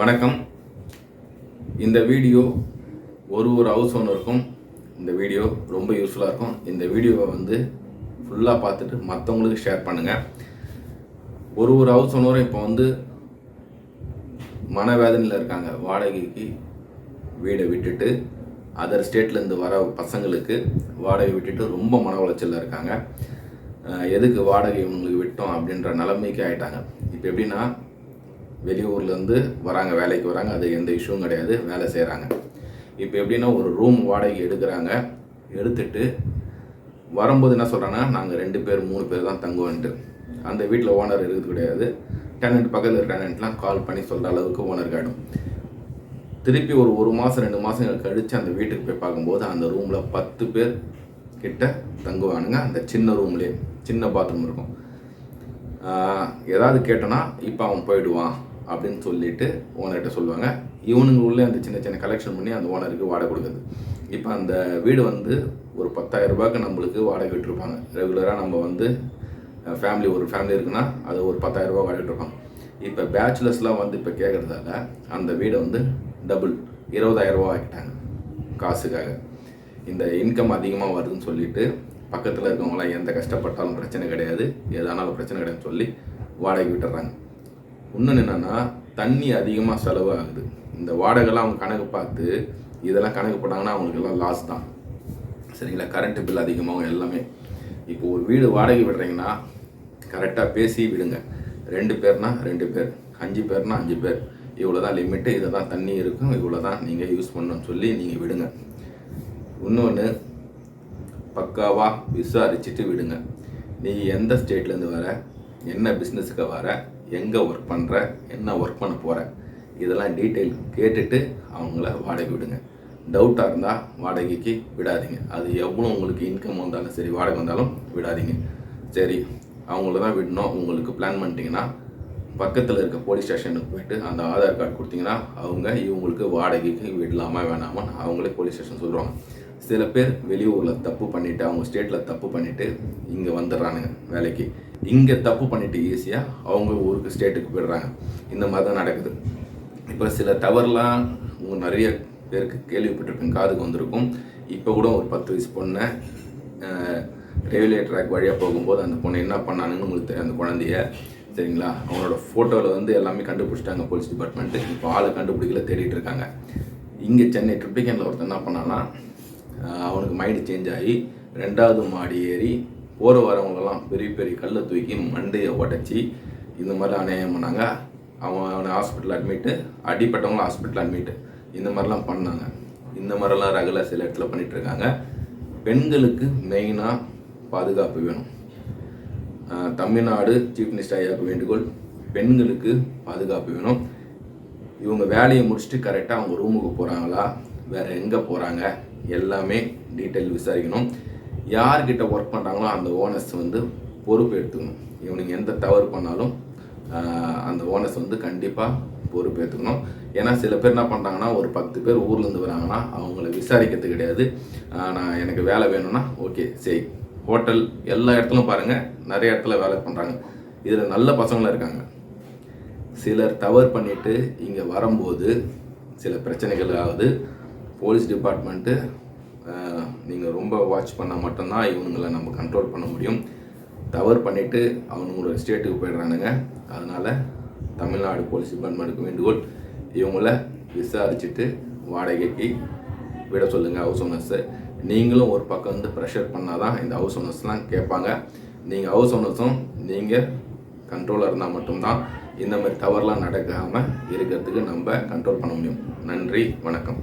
வணக்கம். இந்த வீடியோ ஒரு ஒரு ஹவுஸ் ஓனருக்கும் இந்த வீடியோ ரொம்ப யூஸ்ஃபுல்லாக இருக்கும். இந்த வீடியோவை வந்து ஃபுல்லாக பார்த்துட்டு மற்றவங்களுக்கு ஷேர் பண்ணுங்கள் ஒரு ஒரு ஹவுஸ் ஓனரும் இப்போ வந்து மனவேதனையில் இருக்காங்க. வாடகைக்கு வீடை விட்டுட்டு அதர் ஸ்டேட்லேருந்து வர பசங்களுக்கு வாடகை விட்டுட்டு ரொம்ப மன உளைச்சலில் இருக்காங்க. எதுக்கு வாடகை இவங்களுக்கு விட்டோம் அப்படின்ற நிலைமைக்கு ஆகிட்டாங்க இப்போ எப்படின்னா வெளியூர்லேருந்து வராங்க வேலைக்கு வராங்க அது எந்த இஷ்யூவும் கிடையாது வேலை செய்கிறாங்க இப்போ எப்படின்னா ஒரு ரூம் வாடகை எடுக்கிறாங்க எடுத்துட்டு வரும்போது என்ன சொல்கிறாங்கன்னா நாங்கள் ரெண்டு பேர் மூணு பேர் தான் தங்குவோன்ட்டு. அந்த வீட்டில் ஓனர் இருக்குது கிடையாது. டெனண்ட் பக்கத்தில் இருக்கிற டெனண்ட்லாம் கால் பண்ணி சொல்கிற அளவுக்கு ஓனர் ஆகிடும் திருப்பி ஒரு ஒரு மாதம் ரெண்டு மாதம் கழித்து அந்த வீட்டுக்கு போய் பார்க்கும்போது அந்த ரூமில் பத்து பேர் கிட்ட தங்குவானுங்க. அந்த சின்ன ரூம்லேயே சின்ன பாத்ரூம் இருக்கும். ஏதாவது கேட்டோன்னா இப்போ அவன் போயிடுவான். அப்படின்னு சொல்லிட்டு ஓனர்கிட்ட சொல்லுவாங்க. இவனுங்க உள்ளே அந்த சின்ன சின்ன கலெக்ஷன் பண்ணி அந்த ஓனருக்கு வாடகை கொடுக்குறது. இப்போ அந்த வீடு வந்து ஒரு பத்தாயிரம் ரூபாய்க்கு நம்மளுக்கு வாடகை விட்டுருப்பாங்க. ரெகுலராக நம்ம வந்து ஃபேமிலி ஒரு ஃபேமிலி இருக்குன்னா அது ஒரு பத்தாயிரம் ரூபா வாடகை விட்டுருப்பாங்க. இப்போ பேச்சுலர்ஸ்லாம் வந்து இப்போ கேட்குறதால அந்த வீடை வந்து டபுள் இருபதாயிரம் ரூபா ஆக்கிட்டாங்க காசுக்காக. இந்த இன்கம் அதிகமாக வருதுன்னு சொல்லிட்டு பக்கத்தில் இருக்கவங்களாம் எந்த கஷ்டப்பட்டாலும் பிரச்சனை கிடையாது. எதானாலும் பிரச்சனை கிடையாதுன்னு சொல்லி வாடகை விட்டுறாங்க. இன்னொன்று என்னென்னா தண்ணி அதிகமாக செலவாகுது. இந்த வாடகைலாம் அவங்க கணக்கு பார்த்து இதெல்லாம் கணக்கு போட்டாங்கன்னா அவங்களுக்கெல்லாம் லாஸ் தான். சரிங்களா? கரண்ட்டு பில் அதிகமாகும் எல்லாமே. இப்போ ஒரு வீடு வாடகை விடுறீங்கன்னா கரெக்டாக பேசி விடுங்க. ரெண்டு பேர்னா ரெண்டு பேர் அஞ்சு பேர்னா அஞ்சு பேர். இவ்வளோ தான் லிமிட்டு இதை தான் தண்ணி இருக்கும் இவ்வளோ தான் நீங்கள் யூஸ் பண்ணணும்னு சொல்லி நீங்கள் விடுங்க. இன்னொன்று பக்காவாக விசாரிச்சுட்டு விடுங்க. நீ எந்த ஸ்டேட்லேருந்து வர என்ன பிஸ்னஸுக்கு வர எங்கே ஒர்க் பண்ணுற என்ன ஒர்க் பண்ண போகிற இதெல்லாம் டீட்டெயில் கேட்டுட்டு அவங்கள வாடகை விடுங்க. டவுட்டாக இருந்தால் வாடகைக்கு விடாதீங்க. அது எவ்வளோ உங்களுக்கு இன்கம் வந்தாலும் சரி வாடகை வந்தாலும் விடாதீங்க. சரி அவங்கள தான் விடணும். உங்களுக்கு பிளான் பண்ணிட்டீங்கன்னா பக்கத்தில் இருக்க போலீஸ் ஸ்டேஷனுக்கு போயிட்டு அந்த ஆதார் கார்டு கொடுத்தீங்கன்னா அவங்க இவங்களுக்கு வாடகைக்கு விடலாமா வேணாமா அவங்களே போலீஸ் ஸ்டேஷன் சொல்கிறாங்க சில பேர் வெளியூரில் தப்பு பண்ணிவிட்டு அவங்க ஸ்டேட்டில் தப்பு பண்ணிவிட்டு இங்கே வந்துடுறானுங்க வேலைக்கு. இங்கே தப்பு பண்ணிட்டு ஈஸியாக அவங்க ஊருக்கு ஸ்டேட்டுக்கு போயிடுறாங்க. இந்த மாதிரி தான் நடக்குது. இப்போ சில தவறுலாம் உங்கள் நிறைய பேருக்கு கேள்விப்பட்டிருப்பீங்க காதுக்கு வந்திருக்கும். இப்போ கூட ஒரு பத்து வயசு பொண்ணை ரயில்வே ட்ராக் வழியாக போகும்போது அந்த பொண்ணை என்ன பண்ணானுன்னு உங்களுக்கு அந்த குழந்தைய. சரிங்களா? அவனோட ஃபோட்டோவில் வந்து எல்லாமே கண்டுபிடிச்சிட்டாங்க போலீஸ் டிபார்ட்மெண்ட்டு இப்போ ஆளை கண்டுபிடிக்கல தேடிட்டு இருக்காங்க. இங்கே சென்னை ட்ரிப்ளிகேனில் ஒருத்தன் என்ன பண்ணான்னா அவனுக்கு மைண்டு சேஞ்ச் ஆகி ரெண்டாவது மாடி ஏறி போகிற வரவங்கெல்லாம் பெரிய பெரிய கல்லை தூக்கி மண்டையை உடச்சி இந்த மாதிரி அநியாயம் பண்ணாங்க. அவன் அவனை ஹாஸ்பிட்டல் அட்மிட்டு அடிப்பட்டவங்க ஹாஸ்பிட்டல் அட்மிட்டு இந்த மாதிரிலாம் பண்ணாங்க. இந்த மாதிரிலாம் ரகுல சில இடத்துல பண்ணிகிட்ருக்காங்க பெண்களுக்கு மெயினாக பாதுகாப்பு வேணும். தமிழ்நாடு சீஃப் மினிஸ்டர் ஐயாவுக்கு வேண்டுகோள் பெண்களுக்கு பாதுகாப்பு வேணும். இவங்க வேலையை முடிச்சுட்டு கரெக்டாக அவங்க ரூமுக்கு போகிறாங்களா வேறு எங்கே போகிறாங்க எல்லாமே டீட்டெயில் விசாரிக்கணும். யார்கிட்ட ஒர்க் பண்ணுறாங்களோ அந்த ஓனர்ஸ் வந்து பொறுப்பு எடுத்துக்கணும் இவனுங்க எந்த தவறு பண்ணாலும் அந்த ஓனர்ஸ் வந்து கண்டிப்பாக பொறுப்பு ஏற்றுக்கணும் ஏன்னா சில பேர் என்ன பண்ணுறாங்கன்னா ஒரு பத்து பேர் ஊர்லேருந்து வராங்கன்னா அவங்கள விசாரிக்கிறது கிடையாது. நான் எனக்கு வேலை வேணும்னா ஓகே சரி. ஹோட்டல் எல்லா இடத்துலையும் பாருங்கள் நிறைய இடத்துல வேலை பண்ணுறாங்க இதில் நல்ல பசங்களும் இருக்காங்க. சிலர் தவறு பண்ணிவிட்டு இங்கே வரும்போது சில பிரச்சனைகள் ஆகுது போலீஸ் டிபார்ட்மெண்ட்டு நீங்கள் ரொம்ப வாட்ச் பண்ணால் மட்டும்தான் இவனுங்களை நம்ம கண்ட்ரோல் பண்ண முடியும். தவறு பண்ணிவிட்டு அவனுங்களோட ஸ்டேட்டுக்கு போயிடுறானுங்க. அதனால் தமிழ்நாடு போலீஸ் டிபார்ட்மெண்ட்டுக்கு வேண்டுகோள் இவங்களை விசாரிச்சுட்டு வாடகைக்கு விட சொல்லுங்கள் ஹவுஸ் ஓனர்ஸு நீங்களும் ஒரு பக்கம் வந்து ப்ரெஷர் பண்ணால் தான் இந்த ஹவுஸ் ஓனர்ஸ்லாம் கேட்பாங்க. நீங்கள் ஹவுஸ் ஓனர்ஸும் நீங்கள் கண்ட்ரோலாக இருந்தால் மட்டும்தான் இந்த மாதிரி தவறுலாம் நடக்காமல் இருக்கிறதுக்கு நம்ம கண்ட்ரோல் பண்ண முடியும். நன்றி வணக்கம்.